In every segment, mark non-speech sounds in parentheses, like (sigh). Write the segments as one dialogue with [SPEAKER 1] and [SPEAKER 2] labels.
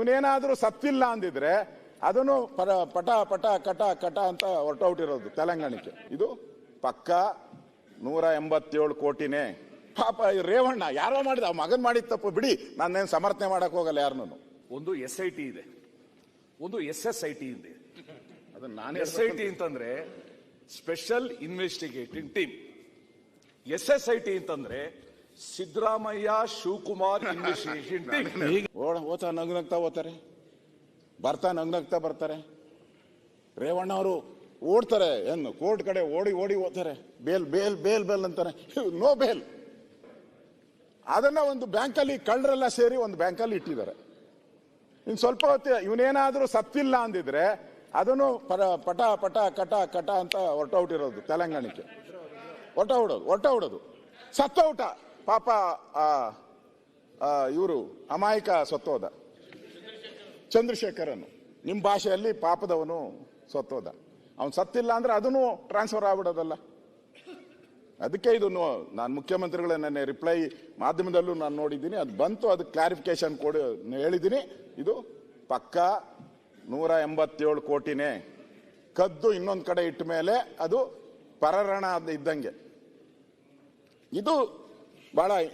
[SPEAKER 1] ಇವನೇನಾದ್ರೂ ಸತ್ತಿಲ್ಲ ಅಂದಿದ್ರೆ ಅದನ್ನು ಪಟ ಪಟ ಕಟ ಕಟ ಅಂತ ಹೊರಟೋಟಿರೋದು ತೆಲಂಗಾಣಕ್ಕೆ. ಇದು ಪಕ್ಕ ನೂರ ಎಂಬತ್ತೇಳು ಕೋಟಿನೇ. ಪಾಪ ಈ ರೇವಣ್ಣ ಯಾರೋ ಮಾಡಿದ ಆ ಮಗನ್ ಮಾಡಿದ ತಪ್ಪು ಬಿಡಿ ನಾನೇನು ಸಮರ್ಥನೆ ಮಾಡಕ್ ಹೋಗಲ್ಲ ಯಾರನ್ನು.
[SPEAKER 2] ಒಂದು ಎಸ್ ಐ ಟಿ ಇದೆ. ಒಂದು ಎಸ್ ಎಸ್ ಐ ಟಿ ಇದೆ.
[SPEAKER 1] ಅದನ್ನ ನಾನು
[SPEAKER 2] ಎಸ್ ಐ ಟಿ ಅಂತಂದ್ರೆ special investigating team S S I T ಅಂತಂದ್ರೆ ಸಿದ್ದರಾಮಯ್ಯ, ಶಿವಕುಮಾರ್
[SPEAKER 1] ಓದ್ತಾ ನಗ್ನಗ್ತಾ ಓದ್ತಾರೆ. ಬರ್ತಾ ನಗ್ನಗ್ತಾ ಬರ್ತಾರೆ. ರೇವಣ್ಣ ಅವರು ಓಡ್ತಾರೆ, ಏನು ಕೋರ್ಟ್ ಕಡೆ ಓಡಿ ಓಡಿ ಓದ್ತಾರೆ. ಬೇಲ್ ಬೇಲ್ ಬೇಲ್ ಬೇಲ್ ಅಂತಾರೆ. No bail. ಅದನ್ನ ಒಂದು ಬ್ಯಾಂಕಲ್ಲಿ ಕಳ್ಳರೆಲ್ಲ ಸೇರಿ ಒಂದು ಬ್ಯಾಂಕಲ್ಲಿ ಇಟ್ಟಿದ್ದಾರೆ. ಇನ್ ಸ್ವಲ್ಪ ಹೊತ್ತು ಇವನೇನಾದ್ರೂ ಸತ್ತಿಲ್ಲ ಅಂದಿದ್ರೆ ಅದನ್ನು ಪಟ ಪಟ, ಕಟ ಕಟ ಅಂತ ಹೊರಟೋಟಿರೋದು ತೆಲಂಗಾಣಕ್ಕೆ. ಹೊಟ್ಟ ಹೊಡೋದು ಹೊಟ್ಟ ಹೊಡೋದು ಸತ್ತೋಟ ಪಾಪ ಇವರು ಅಮಾಯಕ ಸತ್ತೋದ. ಚಂದ್ರಶೇಖರನು ನಿಮ್ಮ ಭಾಷೆಯಲ್ಲಿ ಪಾಪದವನು ಸತ್ತೋದ. ಅವನು ಸತ್ತಿಲ್ಲ ಅಂದ್ರೆ ಅದನ್ನು ಟ್ರಾನ್ಸ್ಫರ್ ಆಗ್ಬಿಡೋದಲ್ಲ. ಅದಕ್ಕೆ ಇದು ನಾನು ಮುಖ್ಯಮಂತ್ರಿಗಳ ನೆನ್ನೆ ರಿಪ್ಲೈ ಮಾಧ್ಯಮದಲ್ಲೂ ನಾನು ನೋಡಿದ್ದೀನಿ. ಅದು ಬಂತು, ಅದು ಕ್ಲಾರಿಫಿಕೇಶನ್ ಕೊಡಿ ಹೇಳಿದ್ದೀನಿ. ಇದು ಪಕ್ಕ ನೂರ ಎಂಬತ್ತೇಳು ಕೋಟಿನೇ ಕದ್ದು ಇನ್ನೊಂದು ಕಡೆ ಇಟ್ಟ ಮೇಲೆ ಅದು ಪರರಣ ಇದ್ದಂಗೆ. ಇದು ನಿನ್ನೆ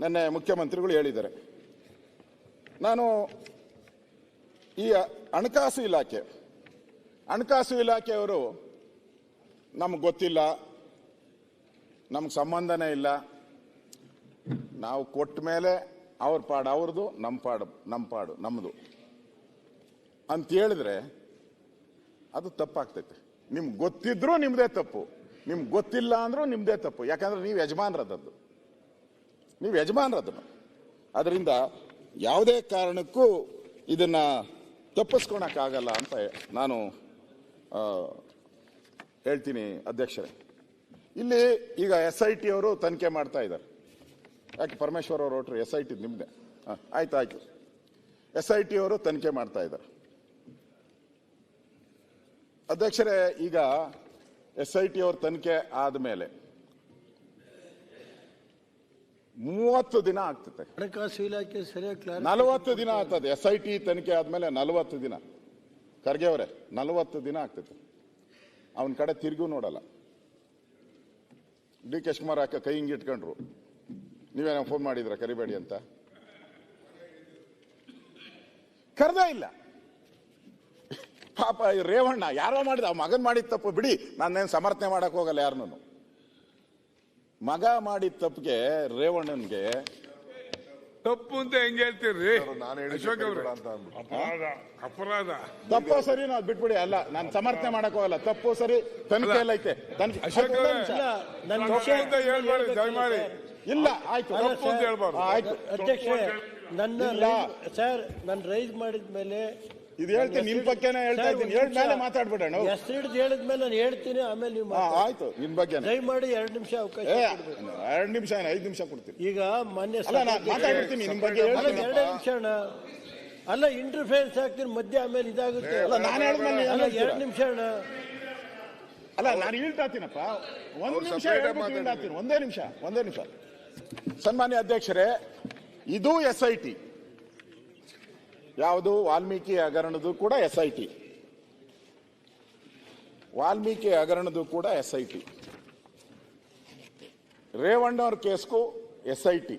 [SPEAKER 1] ನೆನ್ನೆ ಮುಖ್ಯಮಂತ್ರಿಗಳು ಹೇಳಿದ್ದಾರೆ. ನಾನು ಈ ಹಣಕಾಸು ಇಲಾಖೆ, ಹಣಕಾಸು ಇಲಾಖೆಯವರು ನಮ್ಗೆ ಗೊತ್ತಿಲ್ಲ, ನಮ್ಗೆ ಸಂಬಂಧನೇ ಇಲ್ಲ. ನಾವು ಕೊಟ್ಟ ಮೇಲೆ ಅವ್ರ ಪಾಡು ಅವ್ರದ್ದು ನಮ್ಮ ಪಾಡು ನಮ್ಮ ಪಾಡು ನಮ್ಮದು ಅಂತ ಹೇಳಿದ್ರೆ ಅದು ತಪ್ಪಾಗ್ತೈತೆ. ನಿಮ್ಗೆ ಗೊತ್ತಿದ್ರೂ ನಿಮ್ಮದೇ ತಪ್ಪು. ನಿಮ್ಗೆ ಗೊತ್ತಿಲ್ಲ ಅಂದರೂ ನಿಮ್ಮದೇ ತಪ್ಪು. ಯಾಕಂದ್ರೆ ನೀವು ಯಜಮಾನ್ರದ್ದು ನೀವು ಯಜಮಾನ್ರದ್ದು ಅದರಿಂದ ಯಾವುದೇ ಕಾರಣಕ್ಕೂ ಇದನ್ನು ತಪ್ಪಿಸ್ಕೊಳಕ್ಕಾಗಲ್ಲ ಅಂತ ನಾನು ಹೇಳ್ತೀನಿ ಅಧ್ಯಕ್ಷರೇ. ಇಲ್ಲಿ ಈಗ ಎಸ್ ಐ ಟಿ ಅವರು ತನಿಖೆ ಮಾಡ್ತಾ ಇದ್ದಾರೆ. ಯಾಕೆ ಪರಮೇಶ್ವರ್ ಅವರು ಹೊಟ್ರು ಎಸ್ ಐ ಟಿ ನಿಮ್ಮದೇ ಹಾಂ, ಆಯ್ತು, ಆಯಿತು. ಎಸ್ ಐ ಟಿ ಅವರು ತನಿಖೆ ಮಾಡ್ತಾ ಇದ್ದಾರೆ. ಅಧ್ಯಕ್ಷರೇ, ಈಗ ಎಸ್ ಐ ಟಿ ಅವ್ರ ತನಿಖೆ ಆದಮೇಲೆ ಮೂವತ್ತು ದಿನ ಆಗ್ತದೆ.
[SPEAKER 3] ಹಣಕಾಸು ಇಲಾಖೆ ಸರಿಯಾಗಿ
[SPEAKER 1] ನಲವತ್ತು ದಿನ ಆಗ್ತದೆ. ಎಸ್ ಐ ಟಿ ತನಿಖೆ ಆದ್ಮೇಲೆ ನಲವತ್ತು ದಿನ. ಖರ್ಗೆ ಅವರೇ ನಲವತ್ತು ದಿನ ಆಗ್ತದೆ. ಅವನ ಕಡೆ ತಿರುಗೂ ನೋಡಲ್ಲ. ಡಿ ಕೆ ಶಿವಕುಮಾರ್ ಅಕ್ಕ ಕೈ ಹಿಂಗೆ ಇಟ್ಕೊಂಡ್ರು. ನೀವೇನೋ ಫೋನ್ ಮಾಡಿದ್ರ ಕರಿಬೇಡಿ ಅಂತ? ಕರೆದ ಇಲ್ಲ. ಪಾಪ ಈ ರೇವಣ್ಣ ಯಾರೋ ಮಾಡಿದ ಆ ಮಗನ್ ಮಾಡಿದ ತಪ್ಪು ಬಿಡಿ ನಾನೇನು ಸಮರ್ಥನೆ ಮಾಡಕ್ ಹೋಗಲ್ಲ ಯಾರನ್ನು ಮಗ ಮಾಡಿದ ತಪ್ಪಿಗೆ ರೇವಣ್ಣನ್ಗೆ
[SPEAKER 4] ತಪ್ಪು ಅಂತ ಹೆಂಗ್ ಹೇಳ್ತೀರಿ
[SPEAKER 5] ನಾನು ಹೇಳಿದ್ದು
[SPEAKER 4] ಅಶೋಕ್ ಅವ್ರೆ
[SPEAKER 5] ಅಂತ ಅಂದ್ರು.
[SPEAKER 4] ಅಪರಾಧ ಅಪರಾಧ
[SPEAKER 1] ತಪ್ಪು ಸರಿ ನಾವು ಬಿಟ್ಬಿಡಿ ಅಲ್ಲ ನಾನು ಸಮರ್ಥನೆ ಮಾಡಕ್ ಹೋಗಲ್ಲ ತಪ್ಪು ಸರಿ ತನಿಖೆ ಎಲ್ಲ ಐತೆ ತನಿಖೆ
[SPEAKER 4] ಅಶೋಕ್
[SPEAKER 1] ಒಂದೇ
[SPEAKER 4] ಅವರೇ,
[SPEAKER 1] ನಿಮಿಷ.
[SPEAKER 3] ಇಲ್ಲ, ನನ್ನ
[SPEAKER 4] ತಪ್ಪು
[SPEAKER 3] ವಿಷಯ
[SPEAKER 4] ಅಂತ ಹೇಳ್ಬೇಡಿ ದಯಮಾಡಿ
[SPEAKER 1] ಇಲ್ಲ ಆಯ್ತು ತಪ್ಪು ಅಂತ. ಹೇಳ್ಬಾರ್ದು ಆಯ್ತು
[SPEAKER 3] ಅಧ್ಯಕ್ಷ ನನ್ನ
[SPEAKER 1] ಇಲ್ಲ.
[SPEAKER 3] ಸರ್ ನಾನು ರೈಸ್ ಮಾಡಿದ ಮೇಲೆ
[SPEAKER 1] ಇದು ಹೇಳ್ತೀನಿ ನಿಮ್ ಬಗ್ಗೆನೇ ಹೇಳ್ತಾ ಇದ್ದೀನಿ. ಹೇಳಿ ಮೇಲೆ ಮಾತಾಡ್ಬಿಡೋಣ.
[SPEAKER 3] ಹೆಸರು ಹಿಡಿದು ಹೇಳಿದ್ಮೇಲೆ ನಾನು ಹೇಳ್ತೀನಿ ಆಮೇಲೆ ನೀವು
[SPEAKER 1] ಹಾ
[SPEAKER 3] ಮಾತಾಡಿ.
[SPEAKER 1] ಆಯ್ತು ನಿನ್ ಬಗ್ಗೆನೇ.
[SPEAKER 3] ದಯಮಾಡಿ ಎರಡು ನಿಮಿಷ ಅವಕಾಶ
[SPEAKER 1] ಏ
[SPEAKER 3] ಕೊಡ್ಬೇಕು.
[SPEAKER 1] ಎರಡು ನಿಮಿಷ ಏನು ಐದು ನಿಮಿಷ ಕೊಡ್ತೀನಿ.
[SPEAKER 3] ಈಗ ಮೊನ್ನೆ
[SPEAKER 1] ಅಲ್ಲ ನಾನು
[SPEAKER 3] ಸಭಾಧ್ಯಕ್ಷ-
[SPEAKER 1] ಮಾತಾಡ್ಬಿಡ್ತೀನಿ ನಿಮ್ ಬಗ್ಗೆ
[SPEAKER 3] ಅಲ್ಲ
[SPEAKER 1] ಹೇಳ್ತೀನಿ.
[SPEAKER 3] ಎರಡೇ ನಿಮಿಷ ಅಣ್ಣ. ಅಲ್ಲ ಇಂಟರ್ಫಿಯರೆನ್ಸ್ ಹಾಕ್ತೀನಿ ಮಧ್ಯೆ ಆಮೇಲೆ ಇದಾಗುತ್ತೆ.
[SPEAKER 1] ಅಲ್ಲ ನಾನು ಹೇಳಿದ್ಮೇಲೆ ನೀವು
[SPEAKER 3] ಅಲ್ಲ? ಎರಡು ನಿಮಿಷ ಅಣ್ಣ.
[SPEAKER 1] ಅಲ್ಲ ನಾನು ಹೇಳ್ತಾತೀನಪ್ಪ. ಒಂದು
[SPEAKER 5] ಅವ್ರು
[SPEAKER 1] ನಿಮಿಷ
[SPEAKER 5] separate ಆಗಿ
[SPEAKER 1] ಹೇಳ್ಬಿಟ್ಟು
[SPEAKER 5] ಮಾತಾಡ್ಲಿ.
[SPEAKER 1] ಹೇಳ್ತೀನಿ ಒಂದೇ ನಿಮಿಷ ಒಂದೇ ನಿಮಿಷ. ಸನ್ಮಾನ್ಯ ಅಧ್ಯಕ್ಷರೇ ಇದು ಎಸ್ ಐ ಟಿ. ಯಾವುದು ವಾಲ್ಮೀಕಿ ಹಗರಣದು ಕೂಡ ಎಸ್ ಐ ಟಿ ವಾಲ್ಮೀಕಿ ಹಗರಣದು ಕೂಡ ಎಸ್ ಐ ಟಿ ರೇವಣ್ಣ ಅವ್ರ ಕೇಸ್ಗೂ ಎಸ್ ಐ ಟಿ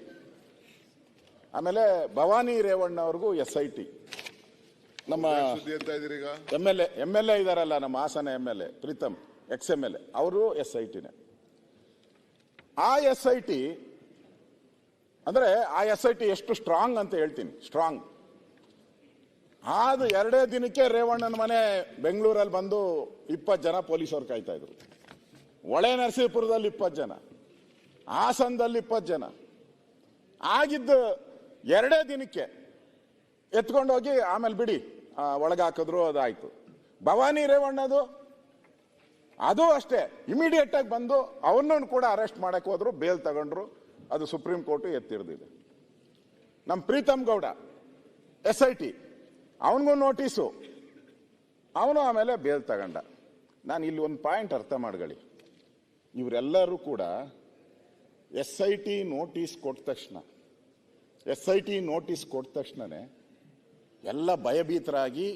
[SPEAKER 1] ಆಮೇಲೆ ಭವಾನಿ ರೇವಣ್ಣ ಅವ್ರಿಗೂ ಎಸ್ ಐ ಟಿ ನಮ್ಮ M L A M L A ಇದಾರಲ್ಲ ನಮ್ಮ Hassan M L A Preetham ex M L A ಅವರು ಎಸ್ ಐ ಟಿನೇ ಆ ಎಸ್ ಐ ಟಿ ಅಂದ್ರೆ ಆ ಎಸ್ ಐ ಟಿ ಎಷ್ಟು ಸ್ಟ್ರಾಂಗ್ ಅಂತ ಹೇಳ್ತೀನಿ ಸ್ಟ್ರಾಂಗ್ ಆದ ಎರಡೇ ದಿನಕ್ಕೆ ರೇವಣ್ಣನ ಮನೆ ಬೆಂಗಳೂರಲ್ಲಿ ಬಂದು ಇಪ್ಪತ್ತು ಜನ ಪೊಲೀಸರು ಕಾಯ್ತಾ ಇದ್ರು. ಒಳೆ ನರಸೀಪುರದಲ್ಲಿ ಇಪ್ಪತ್ತು ಜನ, ಹಾಸನದಲ್ಲಿ ಇಪ್ಪತ್ತು ಜನ. ಆಗಿದ್ದು ಎರಡೇ ದಿನಕ್ಕೆ ಎತ್ಕೊಂಡೋಗಿ ಆಮೇಲೆ ಬಿಡಿ ಒಳಗಾಕಿದ್ರು, ಅದಾಯ್ತು. ಭವಾನಿ ರೇವಣ್ಣದು ಅದು ಅಷ್ಟೇ ಇಮಿಡಿಯೇಟ್ ಆಗಿ ಬಂದು ಅವನನ್ನು ಕೂಡ ಅರೆಸ್ಟ್ ಮಾಡಕ್ಕೆ ಹೋದ್ರು ಬೇಲ್ ತಗೊಂಡ್ರು, ಅದು ಸುಪ್ರೀಂ ಕೋರ್ಟ್ ಎತ್ತಿರ್ದಿದೆ. ನಮ್ಮ Preetham Gowda S I T ಅವನಿಗೂ ನೋಟಿಸು ಅವನು ಆಮೇಲೆ ಬೇಲ್ ತಗೊಂಡ. ನಾನು ಇಲ್ಲಿ ಒಂದು ಪಾಯಿಂಟ್ ಅರ್ಥ ಮಾಡ್ಕೊಳ್ಳಿ. ಇವರೆಲ್ಲರೂ ಕೂಡ ಎಸ್ ಐ ಟಿ ನೋಟಿಸ್ ಕೊಟ್ಟ ತಕ್ಷಣ ಎಸ್ ಐ ಟಿ ನೋಟಿಸ್ ಕೊಟ್ಟ ತಕ್ಷಣನೇ ಎಲ್ಲ ಭಯಭೀತರಾಗಿ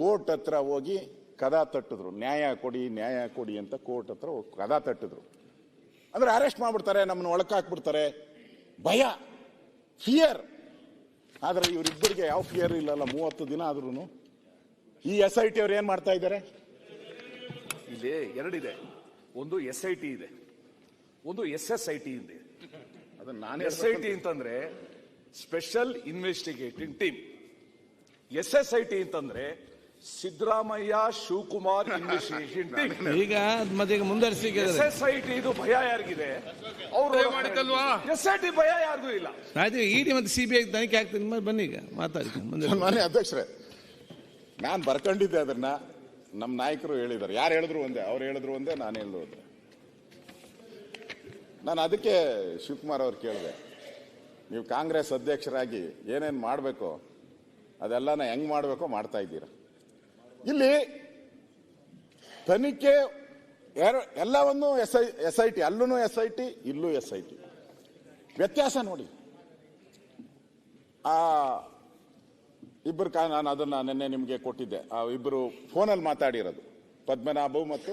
[SPEAKER 1] ಕೋರ್ಟ್ ಹತ್ರ ಹೋಗಿ ಕದ ತಟ್ಟಿದ್ರು. ನ್ಯಾಯ ಕೊಡಿ ನ್ಯಾಯ ಕೊಡಿ ಅಂತ ಕೋರ್ಟ್ ಹತ್ರ ಕದ ತಟ್ಟಿದ್ರು. ಅಂದ್ರೆ ಅರೆಸ್ಟ್ ಮಾಡ್ಬಿಡ್ತಾರೆ, ನಮ್ಮನ್ನು ಒಳಕಾಕ್ಬಿಡ್ತಾರೆ ಭಯ ಫಿಯರ್ ಆದ್ರೆ ಇವರಿಬ್ಬರಿಗೆ ಯಾವ ಫಿಯರ್ ಇಲ್ಲಲ್ಲ ಮೂವತ್ತು ದಿನ ಆದ್ರೂ ಈ ಎಸ್ ಐ ಟಿ ಅವ್ರು ಏನ್ ಮಾಡ್ತಾ ಇದ್ದಾರೆ?
[SPEAKER 2] ಇಲ್ಲಿ ಎರಡಿದೆ. ಒಂದು ಎಸ್ ಐ ಟಿ ಇದೆ. ಒಂದು ಎಸ್ ಎಸ್ ಐ ಟಿ ಇದೆ.
[SPEAKER 1] ಅದನ್ನ ನಾನು
[SPEAKER 2] ಎಸ್ ಐ ಟಿ ಅಂತಂದ್ರೆ special investigating team S S I T ಅಂತಂದ್ರೆ ಸಿದ್ದರಾಮಯ್ಯ ಶಿವಕುಮಾರ್ ಇಂಗ್ಲಿಷ್ (laughs)
[SPEAKER 5] ಈಗ ಮತ್ತೀಗ ಮುಂದರ್ಸಿ
[SPEAKER 2] ಎಸ್ ಎಸ್ ಐ ಟಿ ಇದು ಭಯ ಯಾರಿಗಿದೆ? ಅವರು
[SPEAKER 4] ಮಾಡಿದ್ದಲ್ವಾ?
[SPEAKER 2] ಎಸ್ ಐ ಟಿ ಭಯ ಯಾರಿಗೂ ಇಲ್ಲ.
[SPEAKER 5] ಆಯ್ತು ಇಡಿ ಮತ್ತೆ ಸಿಬಿಐ ತನಿಖೆ ಆಗ್ತದೆ. ಮತ್ತೆ ಬನ್ನಿ ಈಗ ಮಾತಾಡಿ ಮುಂದೆ.
[SPEAKER 1] ಅಧ್ಯಕ್ಷರೇ ನಾನು ಬರ್ಕೊಂಡಿದ್ದೆ ಅದನ್ನ ನಮ್ಮ ನಾಯಕರು ಹೇಳಿದ್ದಾರೆ. ಯಾರು ಹೇಳಿದ್ರು ಒಂದೇ? ಅವ್ರು ಹೇಳಿದ್ರು ಒಂದೇ ನಾನು ಹೇಳಿದ್ರು ಒಂದೇ. ನಾನು ಅದಕ್ಕೆ ಶಿವಕುಮಾರ್ ಅವ್ರು ಕೇಳಿದೆ. ನೀವು ಕಾಂಗ್ರೆಸ್ ಅಧ್ಯಕ್ಷರಾಗಿ ಏನೇನು ಮಾಡಬೇಕು ಅದೆಲ್ಲನ ಹೆಂಗೆ ಮಾಡಬೇಕೋ ಮಾಡ್ತಾ ಇದ್ದೀರಾ. ಇಲ್ಲಿ ತನಿಖೆ ಎಲ್ಲವನ್ನು S I S I T ಅಲ್ಲೂ ಎಸ್ ಐ ಟಿ ಇಲ್ಲೂ ಎಸ್ ಐ ಟಿ. ವ್ಯತ್ಯಾಸ ನೋಡಿ. ಆ ಇಬ್ಬರು ಕಾ ನಾನು ಅದನ್ನ ನಿನ್ನೆ ನಿಮಗೆ ಕೊಟ್ಟಿದ್ದೆ. ಆ ಇಬ್ಬರು ಫೋನಲ್ಲಿ ಮಾತಾಡಿರೋದು. ಪದ್ಮನಾಭು ಮತ್ತು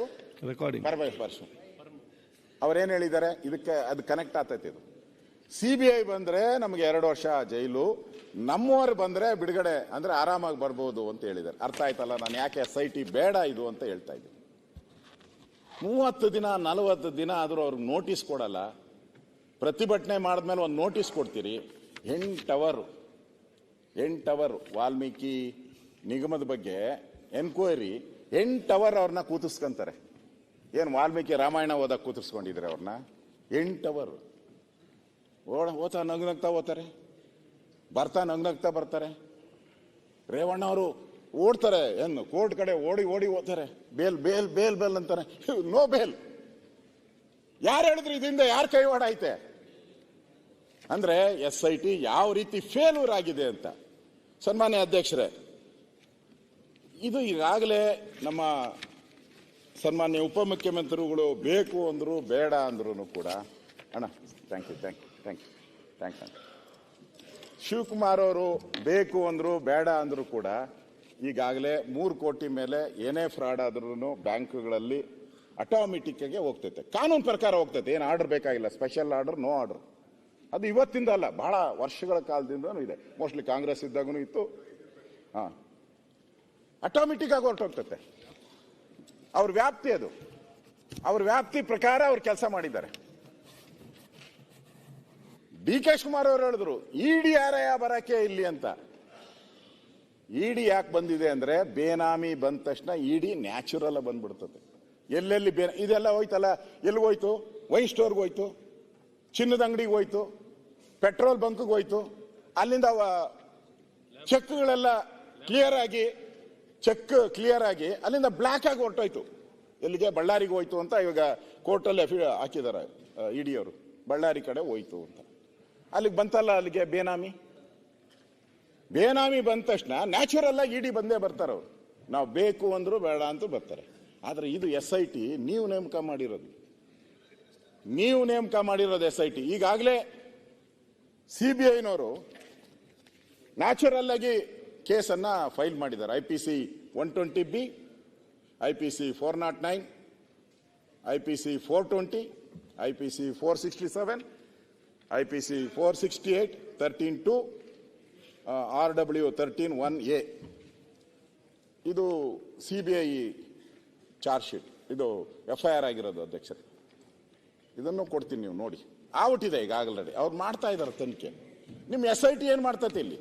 [SPEAKER 5] ರೆಕಾರ್ಡಿಂಗ್
[SPEAKER 1] ಪರಮೇಶ್ ಪರಶು ಅವ್ರೇನ್ ಹೇಳಿದ್ದಾರೆ? ಇದಕ್ಕೆ ಅದು ಕನೆಕ್ಟ್ ಆಗ್ತೈತೆ ಇದು. ಸಿ ಬಿ ಐ ಬಂದ್ರೆ ನಮಗೆ ಎರಡು ವರ್ಷ ಜೈಲು. ನಮ್ಮವರು ಬಂದ್ರೆ ಬಿಡುಗಡೆ ಅಂದ್ರೆ ಆರಾಮಾಗಿ ಬರ್ಬೋದು ಅಂತ ಹೇಳಿದ್ದಾರೆ. ಅರ್ಥ ಆಯ್ತಲ್ಲ, ನಾನು ಯಾಕೆ ಎಸ್ ಐ ಟಿ ಬೇಡ ಇದು ಅಂತ ಹೇಳ್ತಾ ಇದ್ದೀನಿ. ಮೂವತ್ತು ದಿನ, ನಲವತ್ತು ದಿನ ಆದರೂ ಅವ್ರಿಗೆ ನೋಟಿಸ್ ಕೊಡಲ್ಲ. ಪ್ರತಿಭಟನೆ ಮಾಡಿದ್ಮೇಲೆ ಒಂದು ನೋಟಿಸ್ ಕೊಡ್ತೀರಿ. ಎಂಟು ಅವರು, ಎಂಟು ಅವರ್, ವಾಲ್ಮೀಕಿ ನಿಗಮದ ಬಗ್ಗೆ ಎನ್ಕ್ವೈರಿ ಅವರ್ ಅವ್ರನ್ನ ಕೂತಿಸ್ಕೊಂತಾರೆ. ಏನು ವಾಲ್ಮೀಕಿ ರಾಮಾಯಣ ಓದಕ್ಕೆ ಕೂತಿಸ್ಕೊಂಡಿದ್ರೆ ಅವ್ರನ್ನ? ಎಂಟು ಅವರ್ ಓತಾ ನಗ್ ನಗ್ತಾ ಓದ್ತಾರೆ. ಬರ್ತಾ ನಗ್ನಗ್ತಾ ಬರ್ತಾರೆ. ರೇವಣ್ಣ ಅವರು ಓಡ್ತಾರೆ, ಏನು ಕೋರ್ಟ್ ಕಡೆ ಓಡಿ ಓಡಿ ಓದ್ತಾರೆ. ಬೇಲ್ ಬೇಲ್ ಬೇಲ್ ಬೇಲ್ ಅಂತಾರೆ. No bail. ಯಾರು ಹೇಳಿದ್ರು ಇದರಿಂದ ಯಾರು ಕೈವಾಡ ಐತೆ ಅಂದ್ರೆ ಎಸ್ ಐ ಟಿ ಯಾವ ರೀತಿ ಫೇಲ್ಯೂರ್ ಆಗಿದೆ ಅಂತ. ಸನ್ಮಾನ್ಯ ಅಧ್ಯಕ್ಷರೇ, ಇದು ಈಗಾಗಲೇ ನಮ್ಮ ಸನ್ಮಾನ್ಯ ಉಪಮುಖ್ಯಮಂತ್ರಿಗಳು ಬೇಕು ಅಂದ್ರು ಬೇಡ ಅಂದ್ರು ಕೂಡ. ಅಣ್ಣ thank you thank you thank you thank you Shivakumar ಅವರು ಬೇಕು ಅಂದರು ಬೇಡ ಅಂದರೂ ಕೂಡ ಈಗಾಗಲೇ ಮೂರು ಕೋಟಿ ಮೇಲೆ ಏನೇ ಫ್ರಾಡ್ ಆದ್ರೂ ಬ್ಯಾಂಕ್ಗಳಲ್ಲಿ ಆಟೋಮೆಟಿಕ್ಕಾಗಿ ಹೋಗ್ತೈತೆ. ಕಾನೂನು ಪ್ರಕಾರ ಹೋಗ್ತೈತೆ. ಏನು ಆರ್ಡರ್ ಬೇಕಾಗಿಲ್ಲ. Special order, no order. ಅದು ಇವತ್ತಿಂದ ಅಲ್ಲ. ಬಹಳ ವರ್ಷಗಳ ಕಾಲದಿಂದನೂ ಇದೆ. ಮೋಸ್ಟ್ಲಿ ಕಾಂಗ್ರೆಸ್ ಇದ್ದಾಗೂ ಇತ್ತು. ಹಾಂ. ಆಟೋಮೆಟಿಕ್ ಆಗಿ ಹೊರಟೋಗ್ತತೆ. ಅವ್ರ ವ್ಯಾಪ್ತಿ ಅದು. ಅವ್ರ ವ್ಯಾಪ್ತಿ ಪ್ರಕಾರ ಅವ್ರು ಕೆಲಸ ಮಾಡಿದ್ದಾರೆ. ಡಿ ಕೆ ಶಿವಕುಮಾರ್ ಅವರು ಹೇಳಿದ್ರು, ಇಡಿ ಯಾರಯ ಬರಕ್ಕೆ ಇಲ್ಲಿ ಅಂತ. ಇಡಿ ಯಾಕೆ ಬಂದಿದೆ ಅಂದ್ರೆ, ಬೇನಾಮಿ ಬಂದ ತಕ್ಷಣ ಇಡಿ ನ್ಯಾಚುರಲ್ ಬಂದ್ಬಿಡ್ತದೆ. ಎಲ್ಲೆಲ್ಲಿ ಬೇನ, ಇದೆಲ್ಲ ಹೋಯ್ತಲ್ಲ, ಎಲ್ಲಿಗೆ ಹೋಯ್ತು? ವೈನ್ ಸ್ಟೋರ್ಗೆ ಹೋಯ್ತು, ಚಿನ್ನದ ಅಂಗಡಿಗೆ ಹೋಯ್ತು, ಪೆಟ್ರೋಲ್ ಬಂಕ್ಗೆ ಹೋಯ್ತು. ಅಲ್ಲಿಂದ ಚೆಕ್ಗಳೆಲ್ಲ ಕ್ಲಿಯರ್ ಆಗಿ, ಚೆಕ್ ಕ್ಲಿಯರ್ ಆಗಿ ಅಲ್ಲಿಂದ ಬ್ಲ್ಯಾಕ್ ಆಗಿ ಹೊರಟೋಯ್ತು. ಎಲ್ಲಿಗೆ? ಬಳ್ಳಾರಿಗೆ ಹೋಯ್ತು ಅಂತ ಇವಾಗ ಕೋರ್ಟಲ್ಲಿ ಹಾಕಿದ್ದಾರೆ ಇಡಿಯವರು. ಬಳ್ಳಾರಿ ಕಡೆ ಹೋಯ್ತು ಅಂತ. ಅಲ್ಲಿಗೆ ಬಂತಲ್ಲ ಅಲ್ಲಿಗೆ ಬೇನಾಮಿ? ಬೇನಾಮಿ ಬಂದ ತಕ್ಷಣ ನ್ಯಾಚುರಲ್ ಆಗಿ ಇಡಿ ಬಂದೇ ಬರ್ತಾರೆ ಅವರು. ನಾವು ಬೇಕು ಅಂದ್ರು ಬೇಡ ಅಂತ ಬರ್ತಾರೆ. ಆದ್ರೆ ಇದು ಎಸ್ ಐ ಟಿ ನೀವು ನೇಮಕ ಮಾಡಿರೋದು. ನೀವು ನೇಮಕ ಮಾಡಿರೋದು ಎಸ್ ಐ ಟಿ ಈಗಾಗಲೇ ಸಿ ಬಿ ಐನವರು ನ್ಯಾಚುರಲ್ ಆಗಿ ಕೇಸನ್ನ ಫೈಲ್ ಮಾಡಿದ್ದಾರೆ. I P C one twenty B I P C four naught nine I P C four twenty I P C four sixty seven I P C four sixty eight thirteen two R W thirteen one A ಇದು C B I charge sheet ಇದು F I R ಆಗಿರೋದು ಅಧ್ಯಕ್ಷರೇ. ಇದನ್ನು ಕೊಡ್ತೀನಿ ನೀವು ನೋಡಿ. ಆಗ್ಬಿಟ್ಟಿದೆ ಈಗ ಆಲ್ರೆಡಿ ಅವ್ರು ಮಾಡ್ತಾ ಇದ್ದಾರೆ ತನಿಖೆ. ನಿಮ್ಮ ಎಸ್ ಐ ಟಿ ಏನು ಮಾಡ್ತೈತಿ ಇಲ್ಲಿ?